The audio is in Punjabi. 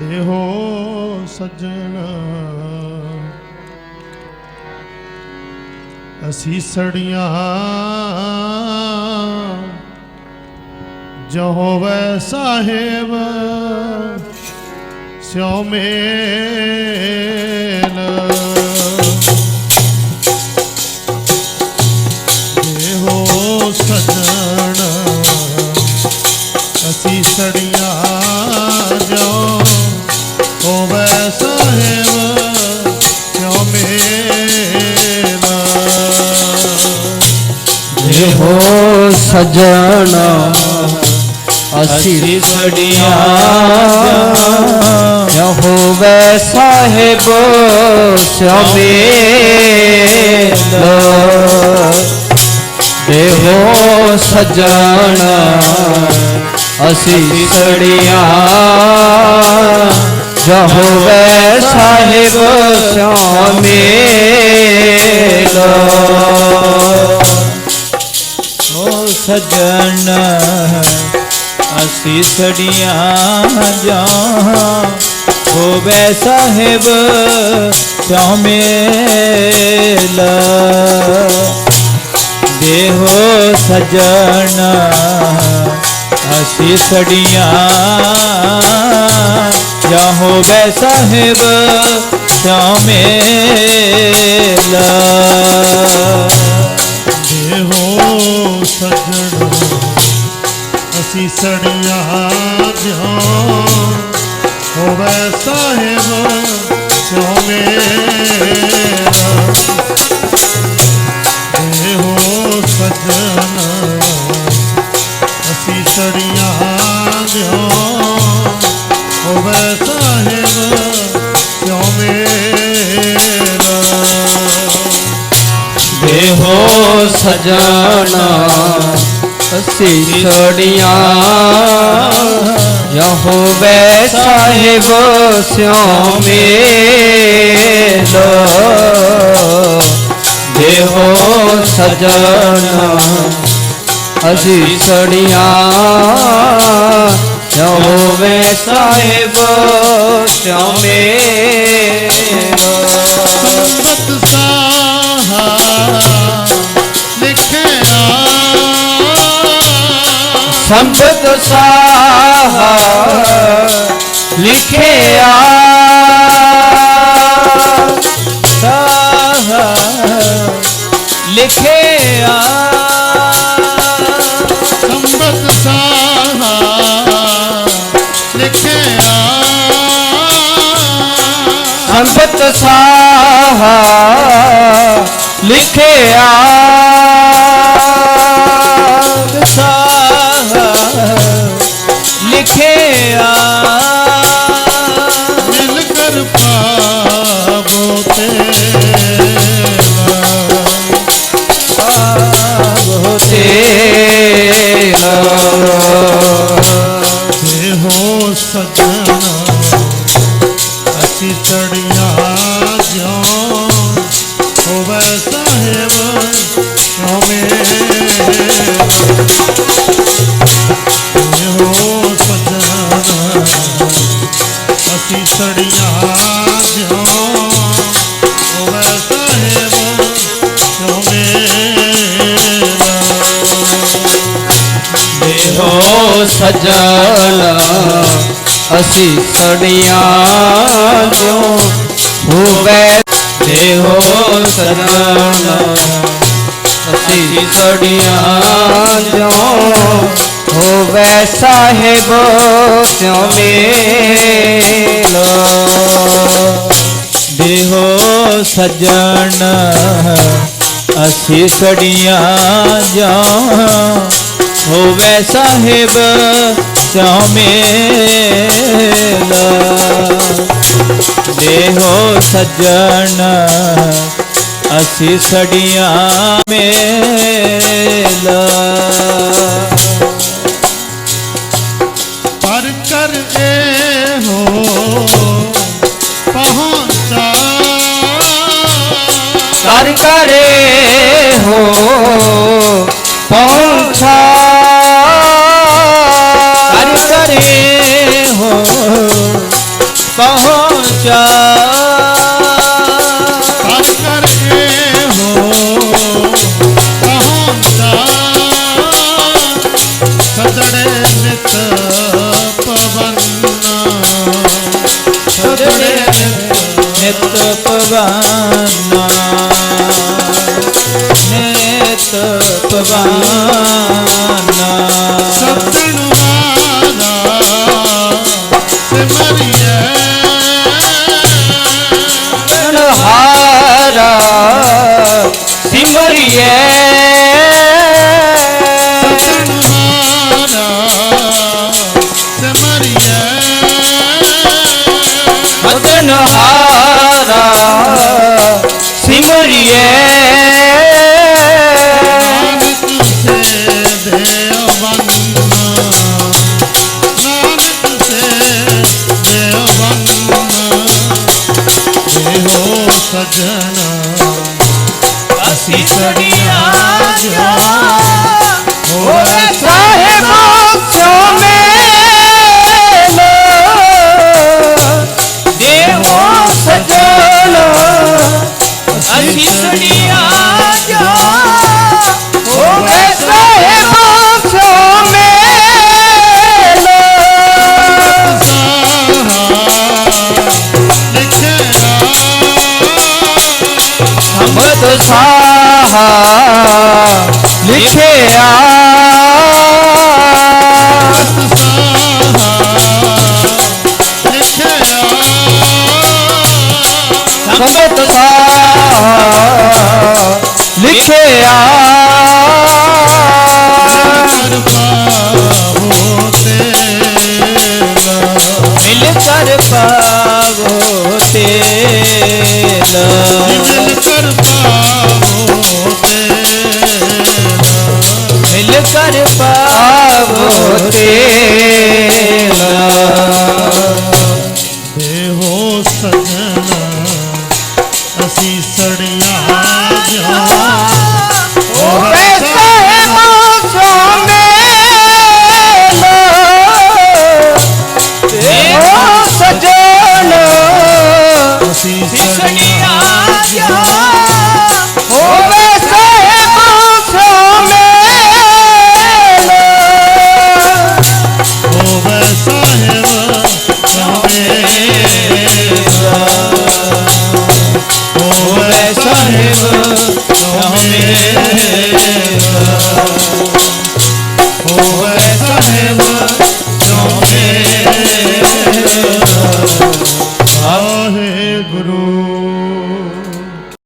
ਦੇਹੋ ਸੱਜਣ। ਅਸੀਂ ਸੜੀਆਂ ਜੋ ਹੋਵੇ ਸਾਹਿਬ ਸਿਉ ਮੇਲ ਸਜਣਾ ਅਸੀਂ ਸੜੀਆਂ ਜੋ ਹੋਵੇ ਸਾਹਿਬ ਸਿਆਮੇਲ ਦੇਹੋ ਸਜਣਾ ਅਸੀਂ ਸੜੀਆਂ ਜੋ ਹੋਵੇ ਸਾਹਿਬ ਸਿਆਮੇਲ ਓ ਸਜਣ। ਅਸੀਂ ਸੜੀਆਂ ਜਾਂ ਹੋਵੇ ਸਾਹਿਬ ਤਿਉ ਮੇਲ? ਦੇਹੋ ਸਜਣ। ਅਸੀਂ ਸੜੀਆਂ ਜਾਂ ਹੋਵੇ ਸਾਹਿਬ ਤਿਉ ਮੇਲ? ਦੇਹੋ ਅਸੀਂ ਸੜੀਆਂ ਜਿਉ ਹੋਵੇ ਸਾਹਿਬ ਸਿਉ ਮੇਰਾ। ਦੇਹੋ ਸੱਜਣ ਅਸੀਂ ਸੜੀਆਂ ਜਿਉ ਹੋਵੇ ਸਾਹਿਬ ਸਿਉ ਮੇਰਾ। ਦੇਹੋ ਸਜਣਾ ਅਸੀਂ ਛੜੀਆਂ। ਯਹੋਵੇ ਸਾਹਿਬ ਸਿਉ ਮੇਲ ਦੇਹੋ ਸਜਣਾ ਅਸੀਂ ਛੜੀਆਂ। ਯਹੋਵੇ ਸਾਹਿਬ ਸਿਉ ਮੇਲ ਸੰਬਤ ਸਾਹਾ ਲਿਖਿਆ ਸਾਹ ਲਿਖਿਆ ਸੰਬਤ ਸਾਹਾ ਲਿਖਿਆ ਸੰਬਤ ਸਾਹਾ ਲਿਖਿਆ ਮਿਲ ਕਰ ਪਾਵੋ ਤੇਰਾ ਆਵੋ ਤੇਰਾ ਦੇਹੋ ਅਸੀਂ ਚੜੀਆਂ ਜਿਉ ਦੇਹੋ ਅਸੀਂ ਸੜੀਆਂ ਜੋ ਹੋਵੇ ਦੇਹੋ ਸਜਣਾ ਅਸੀਂ ਸੜੀਆਂ ਜੋ ਹੋਵੇ ਸਾਹਿਬ ਸਿਉ ਮੇਲ। ਦੇਹੋ ਸਜਣ, ਅਸੀਂ ਸੜੀਆਂ ਜਾਂ ਹੋਵੇ ਸਾਹਿਬ ਸਿਉ ਮੇਲ। ਦੇਹੋ ਸਜਣ ਅਸੀਂ ਸੜੀਆਂ ਮੇਲ। ਪਰ ਕਰ ਕਰੇ ਹੋ ਪਹੁੰਚਾ। ਕਰ ਕਰੇ ਹੋ ਪਹੁੰਚਾ ਕਰ ਕਰ ਇਹੋ ਪਹੁੰਚਾ ভগবান ਸਜਣਾ ਅਸੀਂ ਸੜੀਆਂ ਜੋ ਸਾਹਾ ਲਿਖਿਆ। ਹਮਦ ਸਾਹਾ ਲਿਖਿਆ। ਮਿਲ ਕਰ ਪਾਵੋ ਤੇਲ ਮਿਲ ਕਰ ਪਾਵੋ ਆਵੋ ਤੇਲਾ ਦੇਹੋ ਸਜਣਾ ਅਸੀਂ ਸੜੀਆਂ ਜਾ ਓਏ ਹੋਵੇ ਸਾਹਿਬ